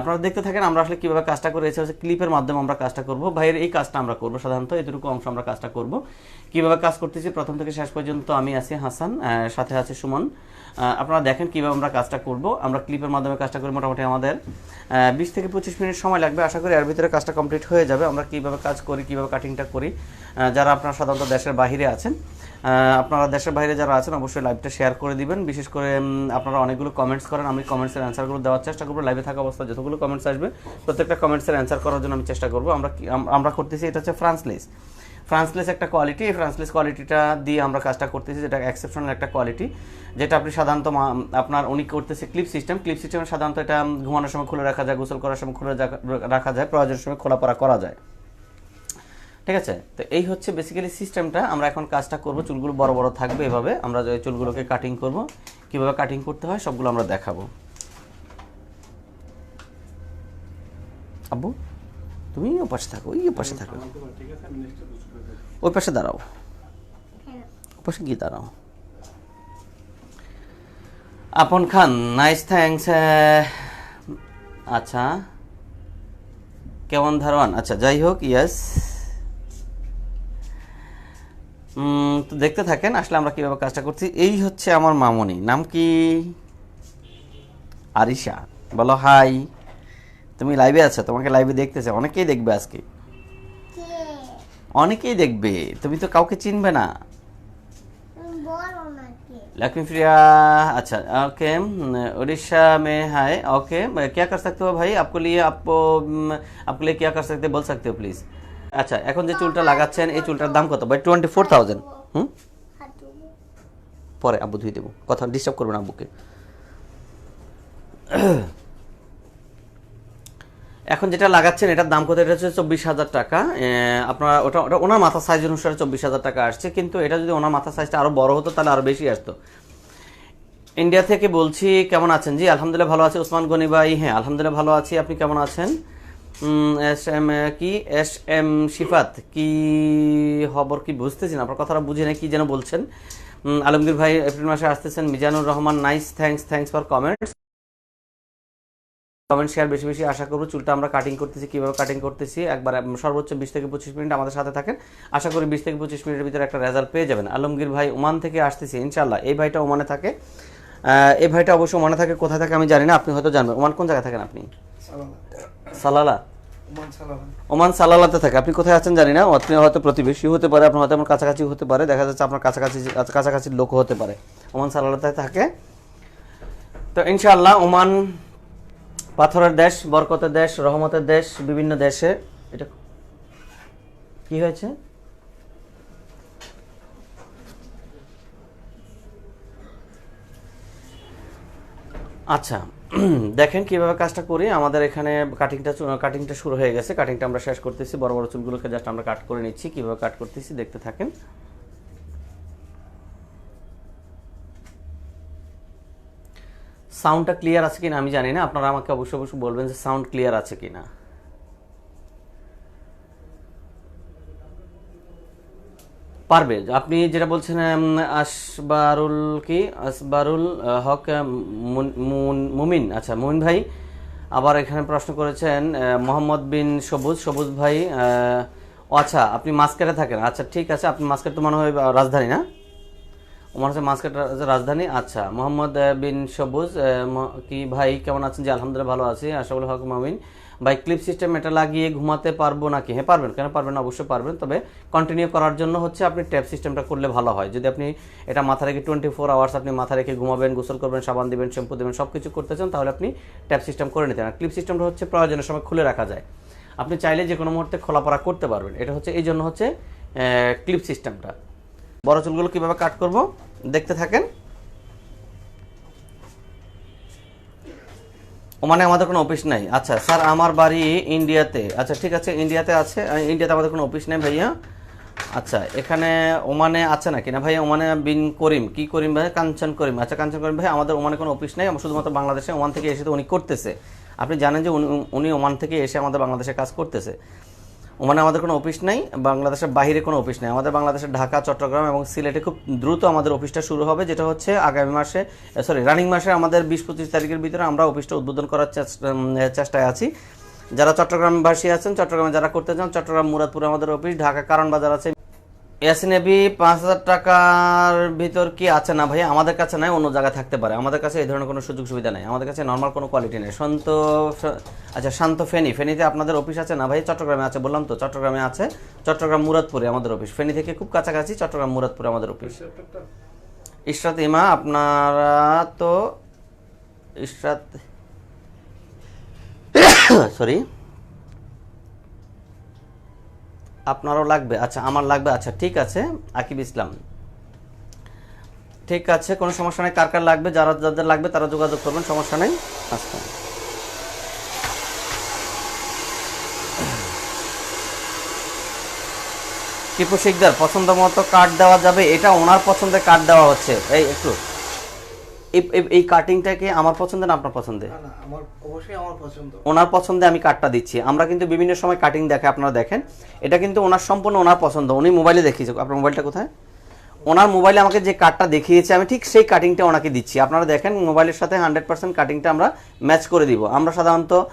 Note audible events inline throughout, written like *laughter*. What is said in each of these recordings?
আপনারা দেখতে থাকেন আমরা আসলে কীভাবে কাজটা করে এসে ক্লিপের মাধ্যমে আমরা কাজটা করব। ভাইয়ের এই কাজটা আমরা করব। সাধারণত এতটুকু অংশ আমরা কাজটা করব। কীভাবে কাজ করতেছি, প্রথম থেকে শেষ পর্যন্ত আমি আছি হাসান সাথে আছে সুমন। আপনারা দেখেন কীভাবে আমরা কাজটা করব। আমরা ক্লিপের মাধ্যমে কাজটা করি মোটামুটি আমাদের বিশ থেকে পঁচিশ মিনিট সময় লাগবে। আশা করি এর ভিতরে কাজটা কমপ্লিট হয়ে যাবে। আমরা কীভাবে কাজ করি, কীভাবে কাটিংটা করি। যারা আপনারা সাধারণত দেশের বাইরে আছেন আপনারা দেশের বাইরে যারা আছেন, অবশ্যই লাইভটা শেয়ার করে দিবেন। বিশেষ করে আপনারা অনেকগুলো কমেন্টস করেন, আমি কমেন্টসের অ্যান্সারগুলো দেওয়ার চেষ্টা করব। লাইভে থাকা অবস্থায় যতগুলো কমেন্টস আসবে, প্রত্যেকটা কমেন্টসের অ্যান্সার করার জন্য আমি চেষ্টা করব। আমরা আমরা করতেছি, এটা হচ্ছে ফ্রান্সলেস ফ্রান্সলেস একটা কোয়ালিটি এই ফ্রান্সলেস কোয়ালিটিটা দিয়ে আমরা কাজটা করতেছি, যেটা এক্সেপশনাল একটা কোয়ালিটি যেটা আপনি সাধারণত আপনার উনি করতেছে ক্লিপ সিস্টেম ক্লিপ সিস্টেমে সাধারণত এটা ঘুমানোর সময় খুলে রাখা যায়, গোসল করার সময় খুলে রাখা- রাখা যায়, প্রয়োজনের সময় খোলাপড়া করা যায়। ঠিক আছে? তো এই হচ্ছে বেসিক্যালি সিস্টেমটা আমরা এখন কাজটা করব, চুলগুলো বড় বড় থাকবে এভাবে। আমরা চুলগুলোকে কাটিং করব, কীভাবে কাটিং করতে হয় সবগুলো আমরা দেখাবো। আব্বু, তুমি ও পাশে থাকো ওই পাশে থাকো। ওই পাশে দাঁড়াও। ওই পাশে গিয়ে দাঁড়াও। আপন খান নাইস থ্যাংকস আচ্ছা। কেমন ধারণ? আচ্ছা যাই হোক ইয়াস তো দেখতে থাকেন আসলে আমরা কিভাবে কাজটা করছি এই হচ্ছে আমার মামনি নাম কি আরিশা বলো হাই তুমি লাইভে আছো তোমাকে লাইভে দেখতেছে অনেকেই দেখবে আজকে অনেকেই দেখবে তুমি তো কাউকে চিনবে না বলো নাকি लक्ष्मी प्रिया अच्छा ओके उड़ीसा में है ओके क्या कर सकते हो भाई आपको लिए आपको उम, आपके लिए क्या कर सकते हैं बोल सकते हो प्लीज আচ্ছা এখন যে চুলটা লাগাচ্ছেন, এই চুলটার দাম কত? ভাই টোয়েন্টি ফোর থাউজেন্ড হুম? পরে আব্বু ধুয়ে দেবো। কথা ডিস্টার্ব করবেন আব্বুকে। এখন যেটা লাগাচ্ছেন, এটার দাম কত? এটা হচ্ছে চব্বিশ হাজার টাকা। আপনার, ওটা ওটা ওনার মাথা সাইজ অনুসারে চব্বিশ হাজার টাকা আসছে, কিন্তু এটা যদি ওনার মাথা সাইজটা আরও বড় হতো, তাহলে আরও বেশি আসতো। ইন্ডিয়া থেকে বলছি, কেমন আছেন? জি, আলহামদুলিল্লাহ ভালো আছি। ওসমান গনি ভাই হ্যাঁ আলহামদুলিল্লাহ ভালো আছি। আপনি কেমন আছেন? এস এম কি? এস এম শিফাত, কি খবর, কি বুঝতেছি না, আপনার কথাটা বুঝি না কি যেন বলছেন। আলমগীর ভাই, এপ্রিল মাসে আসতেছেন, Mizanur Rahman nice thanks thanks for comments comment share বেশি বেশি আশা করব, চুলটা আমরা কাটিং করতেছি, কীভাবে কাটিং করতেছি, একবার সর্বোচ্চ বিশ থেকে পঁচিশ মিনিট আমাদের সাথে থাকেন। আশা করি বিশ থেকে পঁচিশ মিনিটের ভিতরে একটা রেজাল্ট পেয়ে যাবেন। আলমগীর ভাই, ওমান থেকে আসতেছি ইনশাল্লাহ এই ভাইটা ওমানে থাকে। এই ভাইটা অবশ্য ওমানে থাকে, কোথায় থাকে আমি জানি না, আপনি হয়তো জানবেন। ওমান কোন জায়গায় থাকেন আপনি? সালালা? ওমান সালালাতে থাকে। আপনি কোথায় আছেন জানি না। আপনি হয়তো প্রতিবেশী হতে পারে আপনার হয়তো আমার কাছাকাছি হতে পারে। দেখা যাচ্ছে আপনার কাছাকাছি কাছাকাছি লোক হতে পারে। ওমান সালালাতে থাকে। তো ইনশাআল্লাহ ওমান পাথরের দেশ বরকতের দেশ রহমতের দেশ বিভিন্ন দেশে। এটা কি হয়েছে? আচ্ছা *clears throat* দেখেন কীভাবে কাজটা করি। আমাদের এখানে কাটিংটা কাটিংটা শুরু হয়ে গেছে। কাটিংটা আমরা শেষ করতেছি। বড় বড় চুলগুলোকে জাস্ট আমরা কাট করে নিচ্ছি। কীভাবে কাট করতেছি দেখতে থাকেন। সাউন্ডটা ক্লিয়ার আছে কিনা আমি জানি না। আপনারা আমাকে অবশ্যই অবশ্যই বলবেন যে সাউন্ড ক্লিয়ার আছে কিনা। পারবে। আপনি যেটা বলছেন আসবারুল কি? আসবারুল হক মুন- মুন- মুমিন। আচ্ছা মুমিন ভাই আবার এখানে প্রশ্ন করেছেন মোহাম্মদ বিন সবুজ। সবুজ ভাই আচ্ছা আপনি মাস্কেটে থাকেন। আচ্ছা ঠিক আছে, আপনি মাস্কেট তো মনে হয় রাজধানী না? ওমার হচ্ছে মাস্কেট রাজধানী। আচ্ছা মোহাম্মদ বিন সবুজ কি ভাই, কেমন আছেন? যে আলহামদুলিল্লাহ ভালো আছি। আশাউল হক, মামিন। ভাই ক্লিপ সিস্টেম এটা লাগিয়ে ঘুমাতে পারব নাকি? হ্যাঁ পারবেন। কেন পারবেন অবশ্যই পারবেন। তবে কন্টিনিউ করার জন্য হচ্ছে আপনি ট্যাপ সিস্টেমটা করলে ভালো হয়। যদি আপনি এটা মাথা রেখে টোয়েন্টি ফোর আওয়ার্স আপনি মাথা রেখে ঘুমাবেন, গোসল করবেন, সাবান দেবেন শ্যাম্পু দেবেন সব কিছু করতে চান, তাহলে আপনি ট্যাপ সিস্টেম করে নিতে পারেন। ক্লিপ সিস্টেমটা হচ্ছে প্রয়োজনের সময় খুলে রাখা যায়। আপনি চাইলে যে কোনো মুহূর্তে খোলাপড়া করতে পারবেন। এটা হচ্ছে এই জন্য হচ্ছে ক্লিপ সিস্টেমটা বড় চুলগুলো কীভাবে কাট করব? দেখতে থাকেন। ওমানে আমাদের কোনো অফিস নাই। আচ্ছা স্যার, আমার বাড়ি ইন্ডিয়াতে। আচ্ছা ঠিক আছে, ইন্ডিয়াতে আছে। ইন্ডিয়াতে আমাদের কোনো অফিস নেই ভাইয়া। আচ্ছা এখানে ওমানে আছে নাকি? না ভাই ওমানে বিন করিম। কি করিম ভাই কাঞ্চন করিম। আচ্ছা কাঞ্চন করিম ভাই আমাদের ওমানে কোনো অফিস নেই। আমরা শুধুমাত্র বাংলাদেশে, ওমান থেকে এসে তো উনি করতেছে। আপনি জানেন যে উনি ওমান থেকে এসে আমাদের বাংলাদেশে কাজ করতেছে। ওমানে আমাদের কোনো অফিস নাই, বাংলাদেশের বাইরে কোনো অফিস নেই। আমাদের বাংলাদেশের ঢাকা, চট্টগ্রাম এবং সিলেটে খুব দ্রুত আমাদের অফিসটা শুরু হবে, যেটা হচ্ছে আগামী মাসে সরি রানিং মাসে আমাদের বিশ পঁচিশ তারিখের ভিতরে আমরা অফিসটা উদ্বোধন করার চেষ্টা- চেষ্টায় আছি। যারা চট্টগ্রামবাসী আছেন, চট্টগ্রামে যারা করতে চান, চট্টগ্রাম মুরাদপুরে আমাদের অফিস, ঢাকা কারণ বাজার আছে এসএনএবি পাঁচ হাজার টাকার ভিতর কি আছে? না ভাই আমাদের কাছে নাই, অন্য জায়গায় থাকতে পারে। আমাদের কাছে এই ধরনের কোনো সুযোগ সুবিধা নেই। আমাদের কাছে নর্মাল কোনো কোয়ালিটি নেই। শান্ত আচ্ছা শান্ত ফেনী। ফেনীতে আপনাদের অফিস আছে না ভাই চট্টগ্রামে আছে, বললাম তো, চট্টগ্রামে আছে। চট্টগ্রাম মুরাদপুরে আমাদের অফিস ফেনী থেকে খুব কাছাকাছি চট্টগ্রাম মুরাদপুরে আমাদের অফিস ইশরাত ইমা, আপনারা তো ইশরাত *coughs* সরি আপনারও লাগবে? আচ্ছা আমার লাগবে? আচ্ছা ঠিক আছে। আকিব ইসলাম। ঠিক আছে, কোনো সমস্যা নেই। কার কার লাগবে? যারা যাদের লাগবে তারা যোগাযোগ করবেন, সমস্যা নেই। আচ্ছা। টিপু শিকদার, পছন্দ মতো কার্ড দেওয়া যাবে। এটা ওনার পছন্দের কার্ড দেওয়া হচ্ছে। এই, একটু। এই- এই- এই আমার পছন্দের না আপনার আমার অবশ্যই আমার পছন্দ। ওনার পছন্দে আমি কাটটা দিচ্ছি। আমরা কিন্তু বিভিন্ন সময় কাটিং দেখে আপনারা দেখেন। এটা কিন্তু ওনার সম্পূর্ণ ওনার পছন্দ। উনি মোবাইলে দেখিয়েছে। আপনার মোবাইলটা কোথায়? ওনার মোবাইলে আমাকে যে কার্ডটা দেখিয়েছে আমি ঠিক সেই কাটিংটা ওনাকে দিচ্ছি। আপনারা দেখেন মোবাইলের সাথে হান্ড্রেড পার্সেন্ট কাটিংটা আমরা ম্যাচ করে দিব। আমরা সাধারণত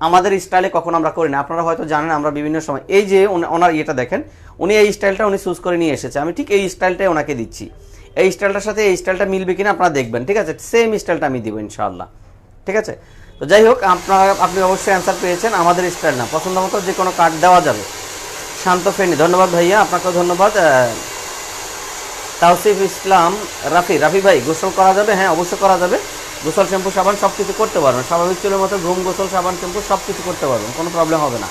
আমাদের স্টাইলে কখন আমরা করি না। আপনারা হয়তো জানেন আমরা বিভিন্ন সময় এই যে ওনার ইয়েটা দেখেন। উনি এই স্টাইলটা উনি চুজ করে নিয়ে এসেছে। আমি ঠিক এই স্টাইলটাই ওনাকে দিচ্ছি। এই স্টাইলটার সাথে এই স্টাইলটা মিলবে কিনা আপনারা দেখবেন, ঠিক আছে? সেম স্টাইলটা আমি দিব ইনশাআল্লাহ, ঠিক আছে? তো যাই হোক, আপনারা, আপনি অবশ্যই অ্যান্সার পেয়েছেন, আমাদের স্টাইল না। পছন্দ মতো যে কোনো কার্ড দেওয়া যাবে। শান্ত ফেনি, ধন্যবাদ ভাইয়া, আপনাকেও ধন্যবাদ। তাওসিফ ইসলাম, রাফি রাফি ভাই, গোসল করা যাবে? হ্যাঁ অবশ্যই করা যাবে। গোসল, শ্যাম্পু, সাবান সব কিছু করতে পারবেন। স্বাভাবিক চুলের মতো ঘুম, গোসল, সাবান, শ্যাম্পু সব কিছু করতে পারবেন, কোনো প্রবলেম হবে না।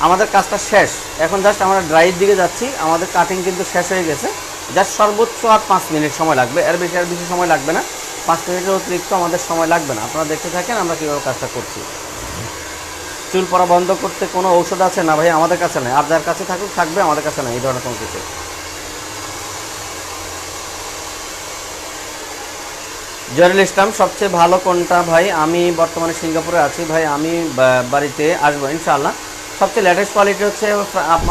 আমাদের কাজটা শেষ। এখন জাস্ট আমরা ড্রাইয়ের দিকে যাচ্ছি। আমাদের কাটিং কিন্তু শেষ হয়ে গেছে। জাস্ট সর্বোচ্চ আর পাঁচ মিনিট সময় লাগবে। এর বেশি আর বেশি সময় লাগবে না। পাঁচ মিনিটের অতিরিক্ত আমাদের সময় লাগবে না। আপনারা দেখতে থাকেন, আমরা কীভাবে কাজটা করছি। চুল পড়া বন্ধ করতে কোনো ঔষধ আছে? না ভাই, আমাদের কাছে নেই। আর যার কাছে থাকুক, থাকবে, আমাদের কাছে নেই। এই ধরনের কোনো কিছু। জয়রুল ইসলাম সবচেয়ে ভালো কোনটা ভাই? আমি বর্তমানে সিঙ্গাপুরে আছি। ভাই, আমি বাড়িতে আসব, ইনশাআল্লাহ। সবচেয়ে লেটেস্ট কোয়ালিটি হচ্ছে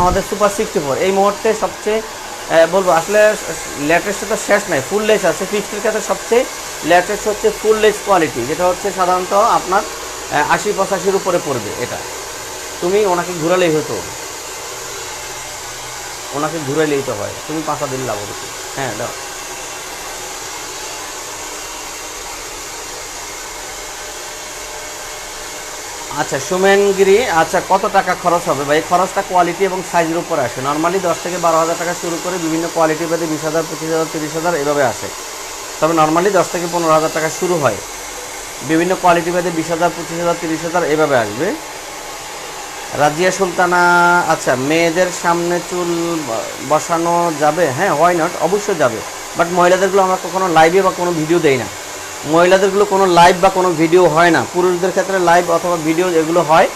আমাদের সুপার সিক্সটি ফোর এই মুহূর্তে সবচেয়ে বলব, আসলে লেটেস্ট তো শেষ নাই ফুল লেস আছে। ফিক্সডের ক্ষেত্রে সবচেয়ে লেটেস্ট হচ্ছে ফুল লেস কোয়ালিটি যেটা হচ্ছে সাধারণত আপনার আশি পঁচাশির উপরে পড়বে এটা। তুমি ওনাকে ঘুরালেই হতো। ওনাকে ঘুরাইলেই তো হয়। তুমি পাঁচা দিন লাভ হবে হ্যাঁ দাও। আচ্ছা সুমেনগিরি আচ্ছা কত টাকা খরচ হবে ভাই? খরচটা কোয়ালিটি এবং সাইজের উপর আসে। নর্মালি দশ থেকে বারো হাজার টাকা শুরু করে বিভিন্ন কোয়ালিটি বাদে বিশ হাজার, পঁচিশ হাজার, তিরিশ হাজার এভাবে আসে। তবে নর্মালি দশ থেকে পনেরো হাজার টাকা শুরু হয়। বিভিন্ন কোয়ালিটি বাদে বিশ হাজার, পঁচিশ হাজার, তিরিশ হাজার এভাবে আসবে। রাজিয়া সুলতানা আচ্ছা মেয়েদের সামনে চুল বসানো যাবে? হ্যাঁ হোয়াই নট অবশ্যই যাবে। বাট মহিলাদেরগুলো আমরা কখনো লাইভে বা কোনো ভিডিও দেই না। মহিলাদেরগুলো কোনো লাইভ বা কোনো ভিডিও হয় না। পুরুষদের ক্ষেত্রে লাইভ অথবা ভিডিও এগুলো হয়,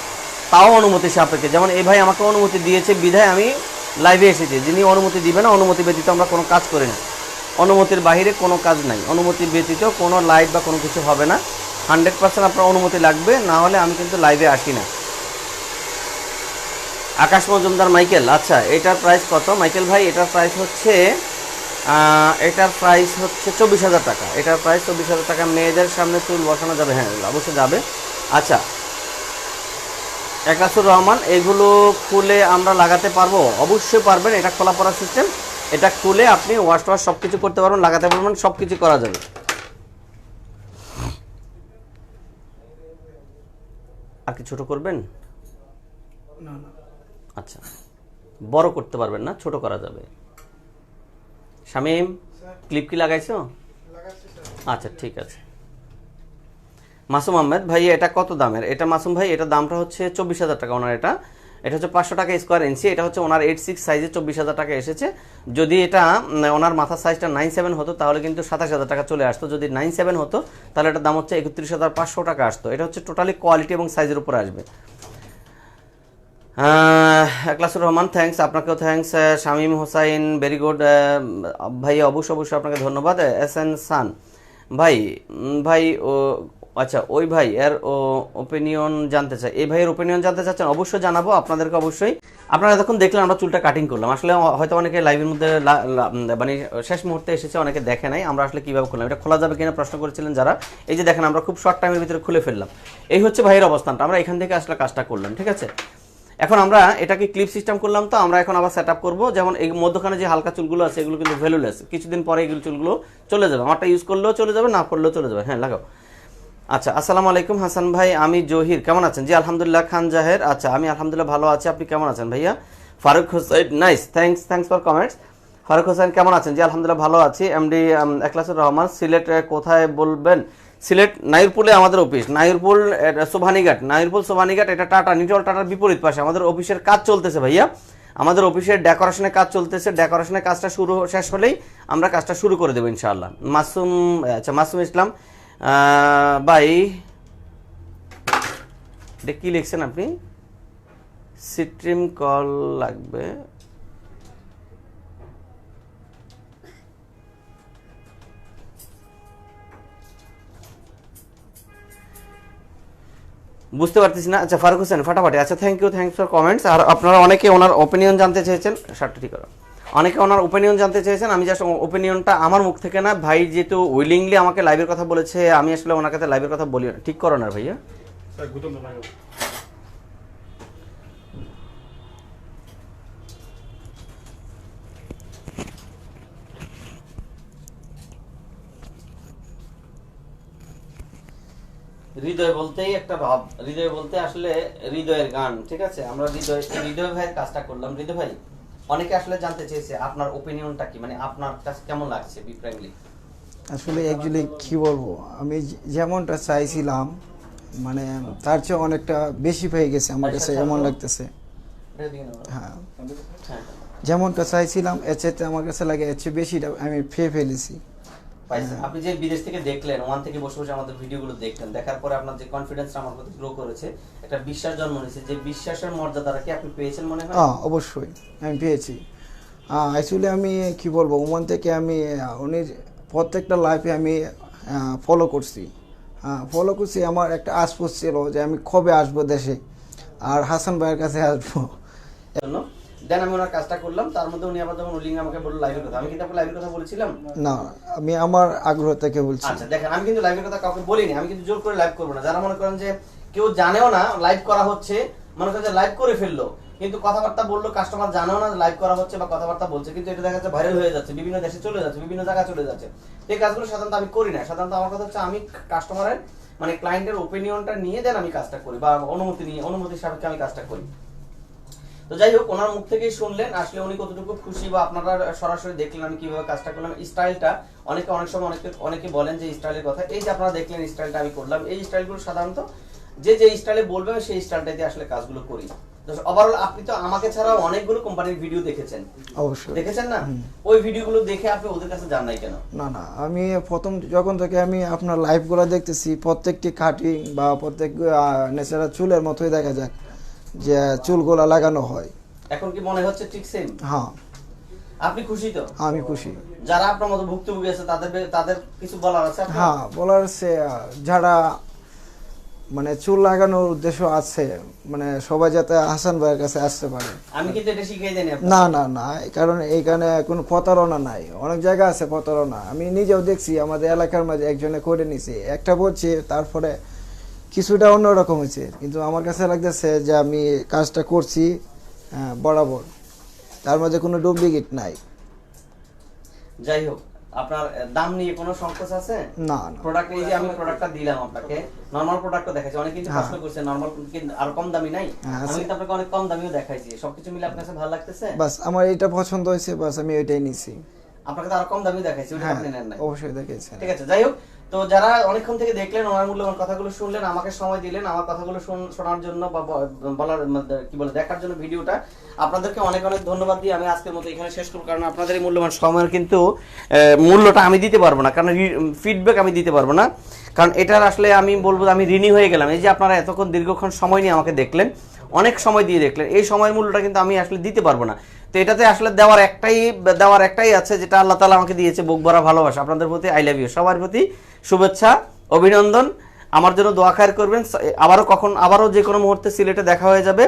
তাও অনুমতি সাপেক্ষে। যেমন এই ভাই আমাকে অনুমতি দিয়েছে, বিধায় আমি লাইভে এসেছি। যিনি অনুমতি দিবে না, অনুমতি ব্যতীত আমরা কোনো কাজ করি না। অনুমতির বাইরে কোনো কাজ নাই। অনুমতি ব্যতীত কোনো লাইভ বা কোনো কিছু হবে না। হান্ড্রেড পার্সেন্ট আপনার অনুমতি লাগবে, না হলে আমি কিন্তু লাইভে আসি না। আকাশ মজুমদার মাইকেল আচ্ছা এটার প্রাইস কত? মাইকেল ভাই, এটার প্রাইস হচ্ছে এটার প্রাইস হচ্ছে চব্বিশ হাজার টাকা। এটার প্রাইস চব্বিশ হাজার টাকা মেয়েদের সামনে চুল বসানো যাবে। হ্যাঁ অবশ্যই যাবে। আচ্ছা একাসুর রহমান এগুলো খুলে আমরা লাগাতে পারব? অবশ্যই পারবেন এটা খোলা পড়ার সিস্টেম এটা খুলে আপনি ওয়াশ টোয়াশ সব কিছু করতে পারবেন লাগাতে পারবেন সব কিছু করা যাবে। আর কি ছোট করবেন? আচ্ছা বড় করতে পারবেন না ছোট করা যাবে। শামিম ক্লিপ কি লাগাইছো? আচ্ছা ঠিক আছে। মাসুম আহমেদ ভাই এটা কত দামের? এটা মাসুম ভাই এটা দামটা হচ্ছে চব্বিশ হাজার টাকা ওনার এটা। এটা হচ্ছে পাঁচশো টাকা স্কোয়ার ইঞ্চি এটা হচ্ছে ওনার এইট সিক্স সাইজে চব্বিশ হাজার টাকা এসেছে। যদি এটা ওনার মাথার সাইজটা নাইন সেভেন হতো তাহলে কিন্তু সাতাশ হাজার টাকা চলে আসতো। যদি নাইন সেভেন হতো তাহলে এটার দাম হচ্ছে একত্রিশ হাজার পাঁচশো টাকা আসতো। এটা হচ্ছে টোটালি কোয়ালিটি এবং সাইজের উপরে আসবে। একলাসুর রহমান থ্যাঙ্কস আপনাকেও thanks Shamim Hossain very good ভাই, অবশ্যই অবশ্যই আপনাকে ধন্যবাদ এস এন সান ভাই ভাই, ও আচ্ছা ওই ভাই, এর ওপিনিয়ন জানতে চাই। এই ভাইয়ের ওপিনিয়ন জানতে চাচ্ছেন, অবশ্যই জানাব, আপনাদেরকে অবশ্যই। আপনারা এতক্ষণ দেখলেন, আমরা চুলটা কাটিং করলাম। আসলে হয়তো অনেকে লাইভের মধ্যে মানে শেষ মুহূর্তে এসেছে, অনেকে দেখে নাই। আমরা আসলে কীভাবে খুললাম, এটা খোলা যাবে কিনা প্রশ্ন করেছিলেন যারা। এই যে দেখেন, আমরা খুব শর্ট টাইমের ভিতরে খুলে ফেললাম। এই হচ্ছে ভাইয়ের অবস্থানটা। আমরা এখান থেকে আসলে কাজটা করলাম, ঠিক আছে? এখন আমরা এটাকে ক্লিপ সিস্টেম করলাম তো, আমরা এখন আবার সেট আপ করব। যেমন এই মধ্যখানে যে হালকা চুলগুলো আছে, এগুলো কিন্তু ভ্যালুলেস কিছুদিন পরে এগুলো চুলগুলো চলে যাবে। আমারটা ইউজ করলেও চলে যাবে, না করলেও চলে যাবে। হ্যাঁ লাগাও। আচ্ছা আসসালামু আলাইকুম, হাসান ভাই। আমি জহির। কেমন আছেন? জি, আলহামদুলিল্লাহ, খান জাহের। আচ্ছা আমি আলহামদুলিল্লাহ ভালো আছি। আপনি কেমন আছেন ভাইয়া? Faruk Hossain nice thanks thanks for comments Faruk Hossain, কেমন আছেন? জি, আলহামদুলিল্লাহ, ভালো আছি। এমডি একলাসুর রহমান, সিলেট কোথায় বলবেন? সিলেট নাইরপুলে আমাদের অফিস। নাইরপুল সোভানিঘাট। নাইরপুল সোভানিঘাট, এটা টাটা নিটল টাটার বিপরীত পাশে। আমাদের অফিসের কাজ চলতেছে ভাইয়া। আমাদের অফিসের ডেকোরেশনের কাজ চলতেছে। ডেকোরেশনের কাজটা শুরু শেষ হলেই আমরা কাজটা শুরু করে দেবো ইনশাআল্লাহ। মাসুম আচ্ছা মাসুম ইসলাম ভাই, এটা কি লিখছেন আপনি? সিট্রিম কল লাগবে। বুঝতে পারতেছি না। আচ্ছা ফারুক হোসেন, ফাটাফাটি। আচ্ছা thank you thanks for comments আর আপনারা অনেকে ওনার ওপিনিয়ন জানতে চেয়েছেন, শার্টটা ঠিক করো। অনেকে ওনার ওপিনিয়ন জানতে চেয়েছেন, আমি জাস্ট ওপিনিয়নটা আমার মুখ থেকে না, ভাই যেহেতু উইলিংলি আমাকে লাইভের কথা বলেছে, আমি আসলে ওনার কাছে লাইভের কথা বলি না। ঠিক করো না ভাইয়া। হৃদয় বলতেই একটা ভাব। হৃদয় বলতে আসলে হৃদয়ের গান ঠিক আছে? আমরা হৃদয় হৃদয় ভাইয়ের কাজটা করলাম। হৃদয় ভাই অনেকে আসলে জানতে চেয়েছে আপনার ওপিনিয়নটা কি? মানে আপনার কাছে কেমন লাগছে বি ফ্র্যাঙ্কলি আসলে অ্যাকচুয়ালি কি বলব? আমি যেমনটা চাইছিলাম মানে তার চেয়ে অনেকটা বেশি পেয়ে গেছে আমার কাছে এমন লাগতেছে। হ্যাঁ। হ্যাঁ। যেমনটা চাইছিলাম এর চাইতে আমার কাছে লাগে এর চেয়ে বেশিটা আমি পেয়ে ফেলেছি। আপনি যে বিদেশ থেকে দেখলেন ওয়ান থেকে বসে বসে আমাদের ভিডিওগুলো দেখলেন দেখার পরে আপনার যে কনফিডেন্স আমার প্রতি গ্রো করেছে একটা বিশ্বাস জন্ম নিয়েছে যে বিশ্বাসের মর্যাদাটা কি আপনি পেয়েছেন মনে হয়? হ্যাঁ অবশ্যই আমি পেয়েছি। অ্যাকচুয়ালি আমি কি বলব ওমান থেকে আমি উনি প্রত্যেকটা লাইফে আমি ফলো করছি। ফলো করছি আমার একটা আশপোস ছিল যে আমি কবে আসব দেশে আর হাসান ভাইয়ের কাছে আসব। দেন আমি ওনার কাজটা করলাম তার মধ্যে উনি আবার যখন উলিং আমাকে বলল লাইভের কথা আমি কিন্তু আপনার লাইভের কথা বলেছিলাম? না আমি আমার আগ্রহ থেকে বলছি। আচ্ছা দেখেন আমি কিন্তু লাইভের কথা কাউকে বলিনি আমি কিন্তু জোর করে লাইভ করব না। যারা মনে করেন যে কেউ জানেও না লাইভ করা হচ্ছে মনে করেন যে লাইভ করে ফেলল কিন্তু কথাবার্তা বলল কাস্টমার জানেও না লাইভ করা হচ্ছে বা কথাবার্তা বলছে কিন্তু এটা দেখা যাচ্ছে ভাইরাল হয়ে যাচ্ছে বিভিন্ন দেশে চলে যাচ্ছে বিভিন্ন জায়গায় চলে যাচ্ছে। এই কাজগুলো সাধারণত আমি করি না। সাধারণত আমার কথা হচ্ছে আমি কাস্টমারের মানে ক্লায়েন্টের ওপিনিয়নটা নিয়ে দেন আমি কাজটা করি বা অনুমতি নিয়ে অনুমতি সাপেক্ষে আমি কাজটা করি। তো যাই হোক ওনার মুখ থেকেই শুনলেন। আসলে উনি কতটুকু খুশি বা আপনারা সরাসরি দেখলেন আমি কীভাবে কাজটা করলাম। স্টাইলটা অনেকে অনেক সময় অনেকে অনেকে বলেন যে স্টাইলের কথা। এই যে আপনারা দেখলেন স্টাইলটা আমি করলাম। এই স্টাইলগুলো সাধারণত যে যে স্টাইলে বলবে আমি সেই স্টাইলটাতে আসলে কাজগুলো করি। ওভারঅল আপনি তো আমাকে ছাড়াও অনেকগুলো কোম্পানির ভিডিও দেখেছেন। অবশ্যই। দেখেছেন না? ওই ভিডিওগুলো দেখে আপনি ওদের কাছে যান নাই কেন? না না আমি প্রথম যখন থেকে আমি আপনার লাইভগুলো দেখতেছি প্রত্যেকটি কাটিং বা প্রত্যেক ন্যাচারাল চুলের মতোই দেখা যাক। যে চুলগুলা লাগানো হয়। এখন কি মনে হচ্ছে ঠিক সেম হ্যাঁ। আপনি খুশি তো? আমি খুশি। যারা আপনার মতো ভুক্তভোগী আছে তাদের তাদের কিছু বলার আছে? হ্যাঁ বলার আহ, যারা মানে চুল লাগানোর উদ্দেশ্য আছে মানে সবাই যাতে হাসান ভাইয়ের কাছে আসতে পারে। আমি কিন্তু এটা শিখিয়ে দেনি। না না না কারণ এইখানে কোনো প্রতারণা নাই। অনেক জায়গা আছে প্রতারণা। আমি নিজেও দেখছি আমাদের এলাকার মাঝে একজনে করে নিছে। একটা বলছে তারপরে কিছুটা অন্যরকম হয়েছে। কিন্তু আমার কাছে লাগতেছে যে আমি কাজটা করছি হ্যাঁ, বরাবর। তার মধ্যে কোনো ডুপ্লিকেট নাই। যাই হোক আপনার দাম নিয়ে কোনো সংকোচ আছে? না না। প্রোডাক্ট এই যে আমি প্রোডাক্টটা দিলাম আপনাকে নরমাল প্রোডাক্টও দেখাইছি। অনেকে কিন্তু হ্যাঁ। প্রশ্ন করছে নরমাল কিন্তু আর কম দামি নাই। হ্যাঁ, আমি কিন্তু আপনাকে অনেক কম দামিও দেখাইছি। সবকিছু মিলে আপনার কাছে ভালো লাগতেছে? বাস আমার এটা পছন্দ হয়েছে বাস আমি ওইটাই নিছি। আপনাকে তো আর কম দামি দেখাইছি ওটা হ্যাঁ আপনি নেন নাই। অবশ্যই দেখেছেন ঠিক আছে যাই হোক তো যারা অনেকক্ষণ থেকে দেখলেন, ওনার মূল্যবান কথাগুলো শুনলেন, আমাকে সময় দিলেন, আমার কথাগুলো শুন- শোনার জন্য বা বলার কি বলে, দেখার জন্য ভিডিওটা। আপনাদেরকে অনেক অনেক ধন্যবাদ দিয়ে আমি আজকের মতো এখানে শেষ করব, কারণ আপনাদের এই মূল্যবান সময়ের কিন্তু মূল্যটা আমি দিতে পারব না, কারণ ফিডব্যাক আমি দিতে পারব না। কারণ এটার আসলে আমি বলব আমি ঋণী হয়ে গেলাম। এই যে আপনারা এতক্ষণ দীর্ঘক্ষণ সময় নিয়ে আমাকে দেখলেন, অনেক সময় দিয়ে দেখলেন, এই সময়ের মূল্যটা কিন্তু আমি আসলে দিতে পারব না। তো এটাতে আসলে দেওয়ার একটাই দেওয়ার একটাই আছে যেটা আল্লাহ তালা আমাকে দিয়েছে, বুক ভরা ভালোবাসা। আপনাদের প্রতি আই লাভ ইউ সবার প্রতি শুভেচ্ছা, অভিনন্দন। আমার জন্য দোয়া খায়ের করবেন। আবারও কখন, আবারও যে কোনো মুহূর্তে সিলেটে দেখা হয়ে যাবে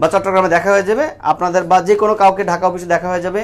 বা চট্টগ্রামে দেখা হয়ে যাবে। আপনাদের বা যে কোনো কাউকে ঢাকা অফিসে দেখা হয়ে যাবে।